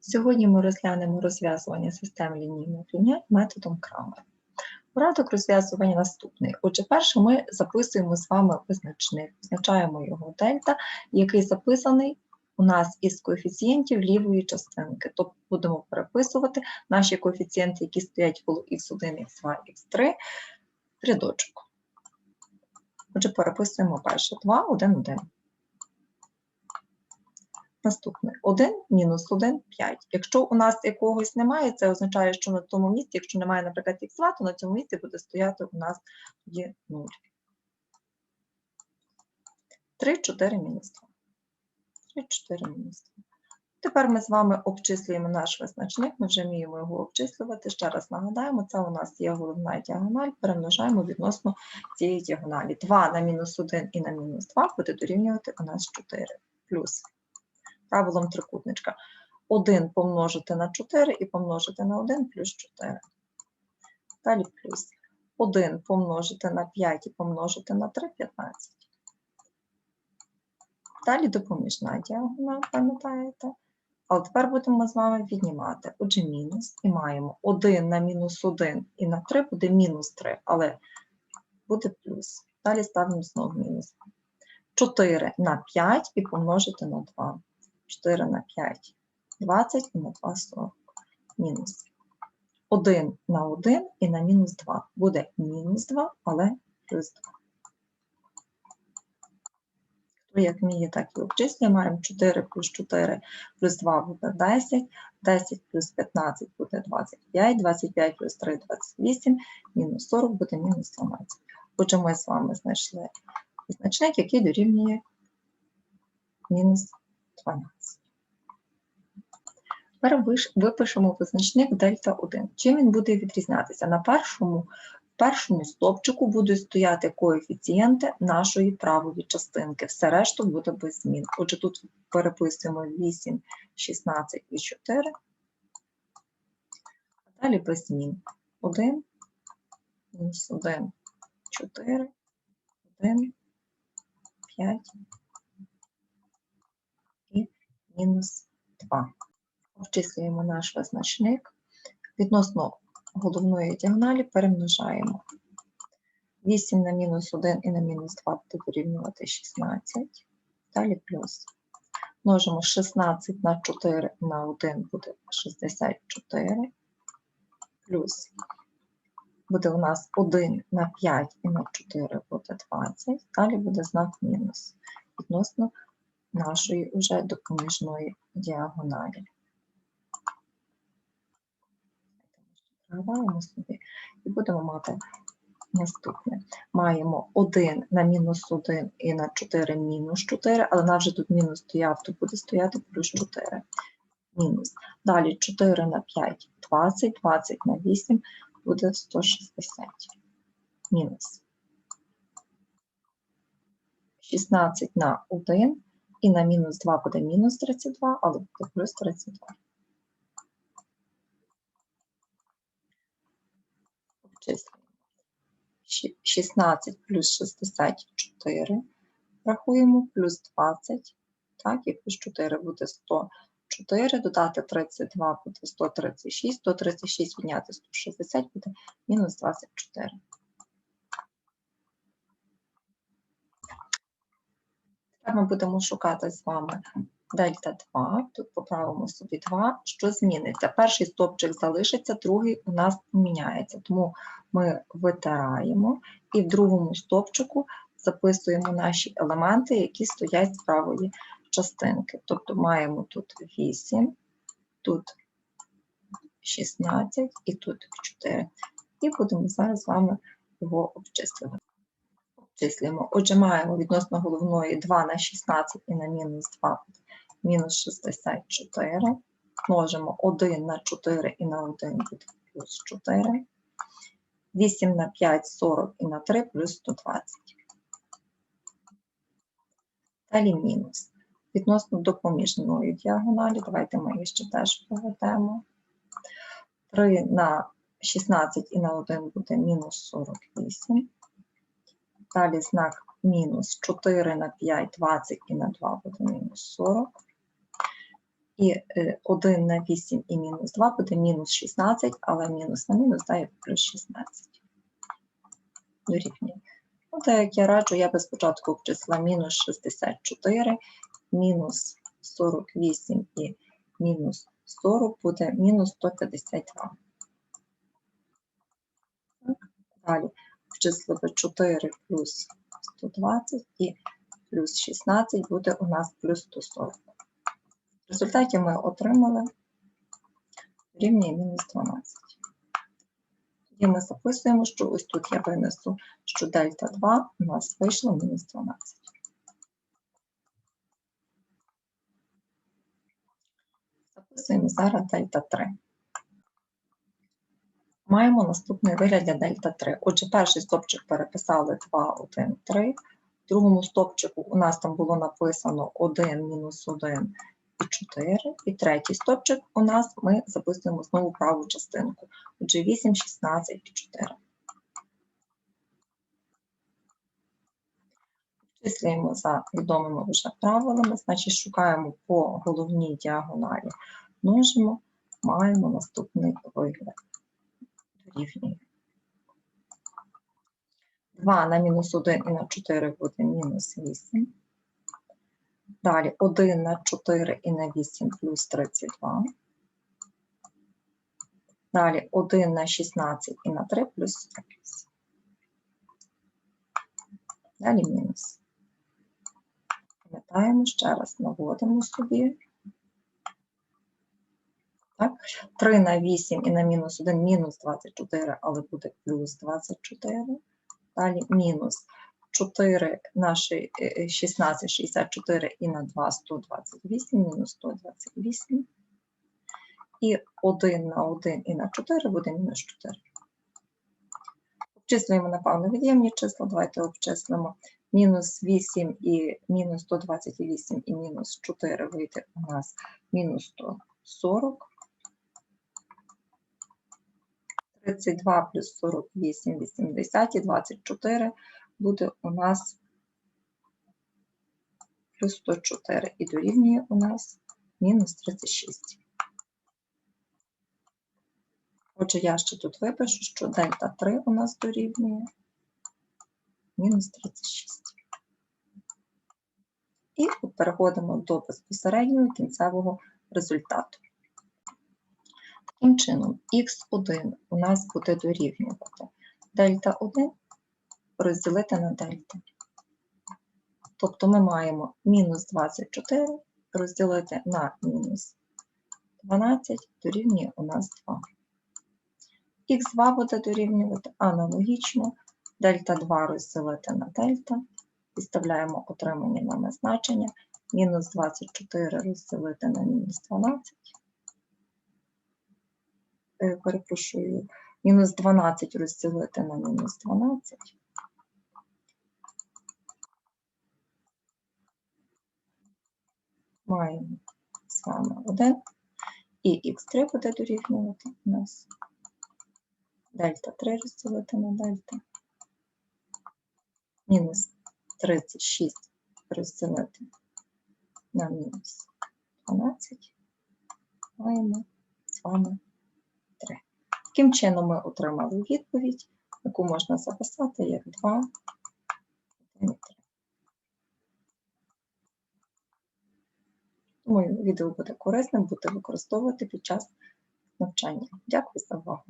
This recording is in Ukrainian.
Сьогодні ми розглянемо розв'язування систем лінійних рівнянь методом Крамера. Порядок розв'язування наступний. Отже, перше ми записуємо з вами визначник, визначаємо його дельта, який записаний у нас із коефіцієнтів лівої частинки. Тобто будемо переписувати наші коефіцієнти, які стоять коло х1, х2, х3, в рядочок. Отже, переписуємо перше 2, 1, 1. Наступне 1 мінус 1 5. Якщо у нас якогось немає, це означає, що на тому місці, якщо немає, наприклад, х2, то на цьому місці буде стояти у нас тоді 0. 3, 4 мінус 2. 3, 4 мінус 2. Тепер ми з вами обчислюємо наш визначник, ми вже вміємо його обчислювати. Ще раз нагадаємо, це у нас є головна діагональ, перемножаємо відносно цієї діагоналі. 2 на мінус 1 і на мінус 2 буде дорівнювати у нас 4. Плюс правилом трикутничка. 1 помножити на 4 і помножити на 1 плюс 4. Далі плюс 1 помножити на 5 і помножити на 3 15. Далі допоміжна діагональ, пам'ятаєте? Але тепер будемо з вами віднімати. Отже, мінус. І маємо 1 на мінус 1 і на 3 буде мінус 3, але буде плюс. Далі ставимо знову мінус. 4 на 5 і помножити на 2. 4 на 5 20 і на 2 40. Мінус. 1 на 1 і на мінус 2. Буде мінус 2, але плюс 2. Хто як вміє, так і обчислює. Маємо 4 плюс 4 плюс 2 буде 10, 10 плюс 15 буде 25, 25 плюс 3 28, мінус 40 буде мінус 12. Отже, ми з вами знайшли значник, який дорівнює мінус 12. Тепер випишемо визначник дельта 1. Чим він буде відрізнятися? На першому, першому стовпчику будуть стояти коефіцієнти нашої правої частинки. Все решту буде без змін. Отже, тут переписуємо 8, 16 і 4. Далі без змін. 1, мінус 1, 4, 1, 5 і мінус 2 обчислюємо наш визначник. Відносно головної діагоналі перемножаємо. 8 на мінус 1 і на мінус 2 буде дорівнювати 16. Далі плюс. Множимо 16 на 4 на 1 буде 64. Плюс буде у нас 1 на 5 і на 4 буде 20. Далі буде знак мінус відносно нашої вже допоміжної діагоналі. Згадаємо собі і будемо мати наступне. Маємо 1 на мінус 1 і на 4 мінус 4, але нам вже тут мінус стояв, то буде стояти плюс 4. Мінус. Далі 4 на 5 20, 20 на 8 буде 160. Мінус. 16 на 1 і на мінус 2 буде мінус 32, але буде плюс 32. обчислюємо. Щ- 16 плюс 64 рахуємо, плюс 20, так, і плюс 4 буде 104, додати 32 буде 136, 136 відняти 160 буде мінус 24. Тепер ми будемо шукати з вами дельта 2, тут поправимо собі 2, що зміниться? Перший стопчик залишиться, другий у нас поміняється. Тому ми витираємо і в другому стопчику записуємо наші елементи, які стоять з правої частинки. Тобто маємо тут 8, тут 16 і тут 4. І будемо зараз з вами його обчислювати. Отже, маємо відносно головної 2 на 16 і на мінус 2 мінус 64. Множимо 1 на 4 і на 1 буде плюс 4. 8 на 5 40 і на 3 плюс 120. Далі мінус. Відносно допоміжної діагоналі, давайте ми її ще теж проведемо. 3 на 16 і на 1 буде мінус 48. Далі знак мінус 4 на 5 20 і на 2 буде мінус 40. І е, 1 на 8 і мінус 2 буде мінус 16, але мінус на мінус дає плюс 16. Дорівнює. Ну, так як я раджу, я би спочатку обчислила мінус 64, мінус 48 і мінус 40 буде мінус 152. Так, Далі обчислили 4 плюс 120 і плюс 16 буде у нас плюс 140. В результаті ми отримали рівня мінус 12. Тоді ми записуємо, що ось тут я винесу, що дельта 2 у нас вийшло мінус 12. Записуємо зараз дельта 3. Маємо наступний вигляд для дельта 3. Отже, перший стопчик переписали 2, 1, 3. В другому стопчику у нас там було написано 1, мінус 1 і 4. І третій стопчик у нас ми записуємо знову праву частинку. Отже, 8, 16 і 4. Обчислюємо за відомими вже правилами, значить шукаємо по головній діагоналі, множимо, маємо наступний вигляд. Дорівнює. 2 на мінус 1 і на 4 буде мінус 8. Далі 1 на 4 і на 8 плюс 32. Далі 1 на 16 і на 3 плюс 48. Далі мінус. Пам'ятаємо, ще раз наводимо собі. Так, 3 на 8 і на мінус 1 мінус 24, але буде плюс 24. Далі мінус 4 на ши- е, 16, 64 і на 2 128, мінус 128. І 1 на 1 і на 4 буде мінус 4. Обчислюємо, напевно, від'ємні числа. Давайте обчислимо. Мінус 8 і мінус 128 і мінус 4 вийде у нас мінус 140. 32 плюс 48, 80 і 24 буде у нас плюс 104 і дорівнює у нас мінус 36. Отже, я ще тут випишу, що дельта 3 у нас дорівнює мінус 36. І переходимо до безпосереднього кінцевого результату. Таким чином, х1 у нас буде дорівнювати дельта 1 розділити на дельта. Тобто ми маємо мінус 24 розділити на мінус 12 дорівнює у нас 2. Х2 буде дорівнювати аналогічно дельта 2 розділити на дельта. Підставляємо отримання нами значення. Мінус 24 розділити на мінус 12. Е, Перепрошую, мінус 12 розділити на мінус 12. Маємо з вами 1. І х3 буде дорівнювати у нас дельта 3 розділити на дельта. Мінус 36 розділити на мінус 12. Маємо з вами 3. Таким чином ми отримали відповідь, яку можна записати як 2, 1 і 3. Думаю, відео буде корисним, будете використовувати під час навчання. Дякую за увагу.